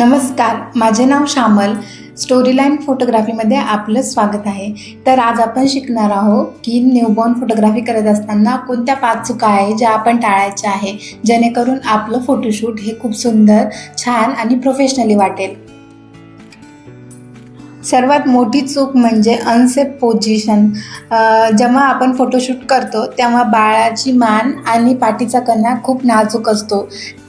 नमस्कार माझे नाव श्यामल स्टोरीलाईन फोटोग्राफीमध्ये आपलं स्वागत आहे. तर आज आपण शिकणार आहोत की न्यूबॉर्न फोटोग्राफी करत असताना कोणत्या पाच चुका आहे ज्या आपण टाळायच्या आहे जेणेकरून आपलं फोटोशूट हे खूप सुंदर छान आणि प्रोफेशनली वाटेल. सर्वात मोठी चूक म्हणजे अनसेफ पोझिशन जेव्हा आपण फोटोशूट करतो तेव्हा बाळाची मान आणि पाठीचा कणा खूप नाजूक असतो.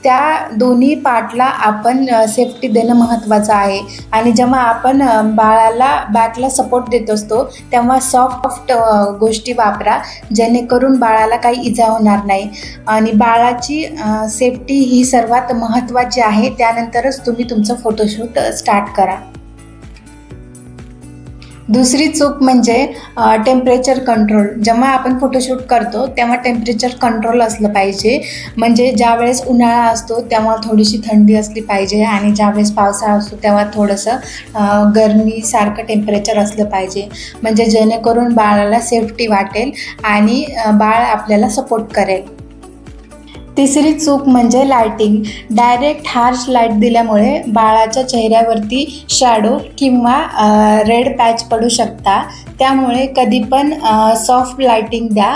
त्या दोन्ही पार्टला आपण सेफ्टी देणं महत्त्वाचं आहे. आणि जेव्हा आपण बाळाला बॅकला सपोर्ट देत असतो तेव्हा सॉफ्ट गोष्टी वापरा जेणेकरून बाळाला काही इजा होणार नाही. आणि बाळाची सेफ्टी ही सर्वात महत्त्वाची आहे. त्यानंतरच तुम्ही तुमचं फोटोशूट स्टार्ट करा. दुसरी चूक म्हणजे टेम्परेचर कंट्रोल जेव्हा आपण फोटोशूट करतो तेव्हा टेम्परेचर कंट्रोल असलं पाहिजे. म्हणजे ज्यावेळेस उन्हाळा असतो तेव्हा थोडीशी थंडी असली पाहिजे आणि ज्यावेळेस पावसाळा असतो तेव्हा थोडंसं गरमीसारखं टेम्परेचर असलं पाहिजे. म्हणजे जेणेकरून बाळाला सेफ्टी वाटेल आणि बाळ आपल्याला सपोर्ट करेल. तिसरी चूक म्हणजे लायटिंग डायरेक्ट हार्श लाइट दिल्यामुळे बाळाच्या चेहऱ्यावरती शॅडो किंवा रेड पॅच पडू शकता. त्यामुळे कधी पण सॉफ्ट लायटिंग द्या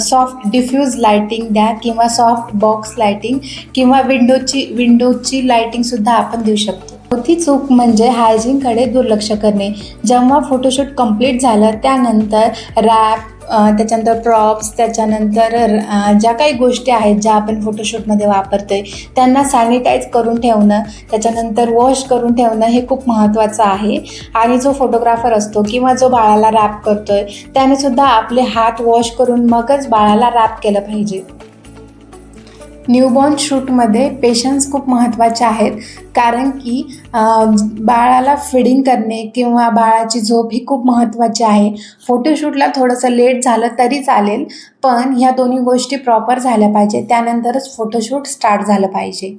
सॉफ्ट डिफ्यूज लायटिंग द्या किंवा सॉफ्ट बॉक्स लायटिंग किंवा विंडोची विंडोची लायटिंगसुद्धा आपण देऊ शकतो. चौथी चूक म्हणजे हायजीनकडे दुर्लक्ष करणे. जेव्हा फोटोशूट कंप्लीट झालं त्यानंतर रॅप त्याच्यानंतर प्रॉप्स त्याच्यानंतर ज्या काही गोष्टी आहेत ज्या आपण फोटोशूटमध्ये वापरतोय त्यांना सॅनिटाईज करून ठेवणं त्याच्यानंतर वॉश करून ठेवणं हे खूप महत्त्वाचं आहे. आणि जो फोटोग्राफर असतो किंवा जो बाळाला रॅप करतोय त्याने सुद्धा आपले हात वॉश करून मगच बाळाला रॅप केलं पाहिजे. न्यूबॉर्न शूटमध्ये पेशन्स खूप महत्त्वाचे आहेत. कारण की बाळाला फिडिंग करणे किंवा बाळाची झोप ही खूप महत्त्वाची आहे. फोटोशूटला थोडंसं लेट झालं तरी चालेल पण ह्या दोन्ही गोष्टी प्रॉपर झाल्या पाहिजे. त्यानंतरच फोटोशूट स्टार्ट झालं पाहिजे.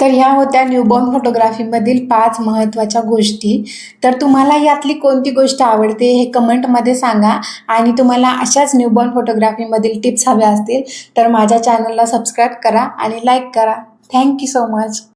तर ह्या होत्या न्यूबॉर्न फोटोग्राफीमधील पाच महत्त्वाच्या गोष्टी. तर तुम्हाला यातली कोणती गोष्ट आवडते हे कमेंटमध्ये सांगा आणि तुम्हाला अशाच न्यूबॉर्न फोटोग्राफीमधील टिप्स हव्या असतील तर माझ्या चॅनलला सबस्क्राईब करा आणि लाईक करा. Thank you so much